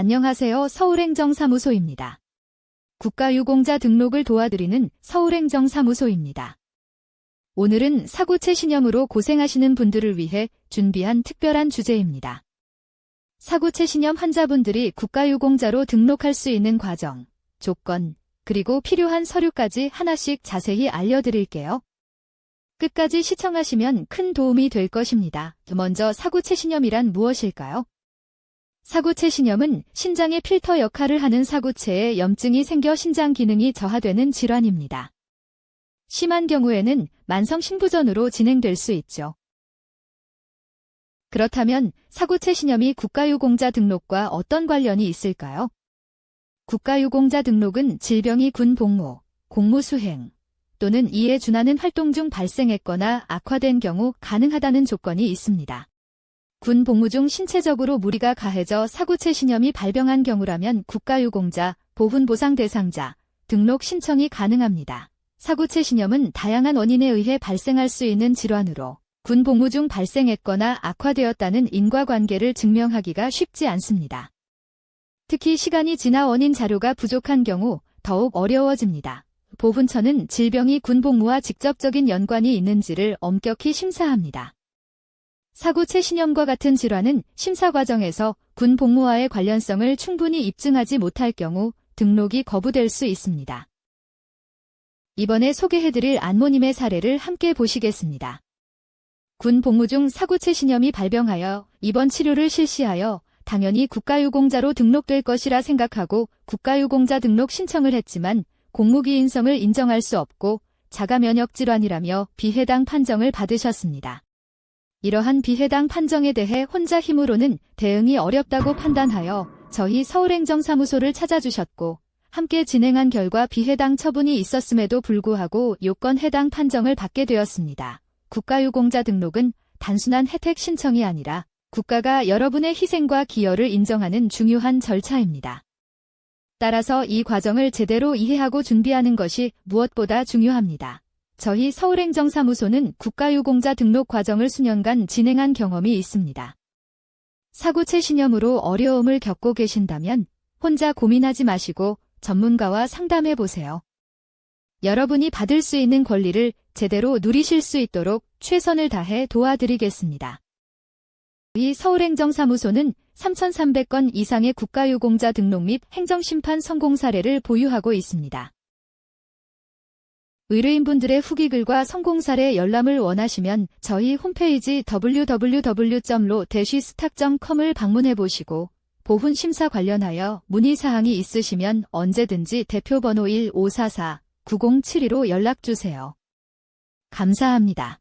안녕하세요. 서울행정사무소입니다. 국가유공자 등록을 도와드리는 서울행정사무소입니다. 오늘은 사고체 신념으로 고생하시는 분들을 위해 준비한 특별한 주제입니다. 사고체 신념 환자분들이 국가유공자로 등록할 수 있는 과정, 조건, 그리고 필요한 서류까지 하나씩 자세히 알려드릴게요. 끝까지 시청하시면 큰 도움이 될 것입니다. 먼저 사고체 신념이란 무엇일까요? 사고체 신염은 신장의 필터 역할을 하는 사고체에 염증이 생겨 신장 기능이 저하되는 질환입니다. 심한 경우에는 만성 신부전으로 진행될 수 있죠. 그렇다면 사고체 신염이 국가유공자 등록과 어떤 관련이 있을까요? 국가유공자 등록은 질병이 군 복무, 공무 수행 또는 이에 준하는 활동 중 발생했거나 악화된 경우 가능하다는 조건이 있습니다. 군 복무 중 신체적으로 무리가 가해져 사고체 신염이 발병한 경우라면 국가유공자, 보훈보상 대상자, 등록 신청이 가능합니다. 사고체 신염은 다양한 원인에 의해 발생할 수 있는 질환으로 군 복무 중 발생했거나 악화되었다는 인과관계를 증명하기가 쉽지 않습니다. 특히 시간이 지나 원인 자료가 부족한 경우 더욱 어려워집니다. 보훈처는 질병이 군 복무와 직접적인 연관이 있는지를 엄격히 심사합니다. 사고체 신염과 같은 질환은 심사 과정에서 군 복무와의 관련성을 충분히 입증하지 못할 경우 등록이 거부될 수 있습니다. 이번에 소개해드릴 안모님의 사례를 함께 보시겠습니다. 군 복무 중 사고체 신염이 발병하여 입원 치료를 실시하여 당연히 국가유공자로 등록될 것이라 생각하고 국가유공자 등록 신청을 했지만 공무기 인성을 인정할 수 없고 자가 면역 질환이라며 비해당 판정을 받으셨습니다. 이러한 비해당 판정에 대해 혼자 힘으로는 대응이 어렵다고 판단하여 저희 서울행정사무소를 찾아주셨고 함께 진행한 결과 비해당 처분이 있었음에도 불구하고 요건 해당 판정을 받게 되었습니다. 국가유공자 등록은 단순한 혜택 신청이 아니라 국가가 여러분의 희생과 기여를 인정하는 중요한 절차입니다. 따라서 이 과정을 제대로 이해하고 준비하는 것이 무엇보다 중요합니다. 저희 서울행정사무소는 국가유공자 등록 과정을 수년간 진행한 경험이 있습니다. 사고체 신염으로 어려움을 겪고 계신다면 혼자 고민하지 마시고 전문가와 상담해 보세요. 여러분이 받을 수 있는 권리를 제대로 누리실 수 있도록 최선을 다해 도와드리겠습니다. 이 서울행정사무소는 3,300건 이상의 국가유공자 등록 및 행정심판 성공 사례를 보유하고 있습니다. 의뢰인분들의 후기 글과 성공 사례 열람을 원하시면 저희 홈페이지 www.로-스탁.com을 방문해 보시고 보훈 심사 관련하여 문의 사항이 있으시면 언제든지 대표 번호 1544-9072로 연락 주세요. 감사합니다.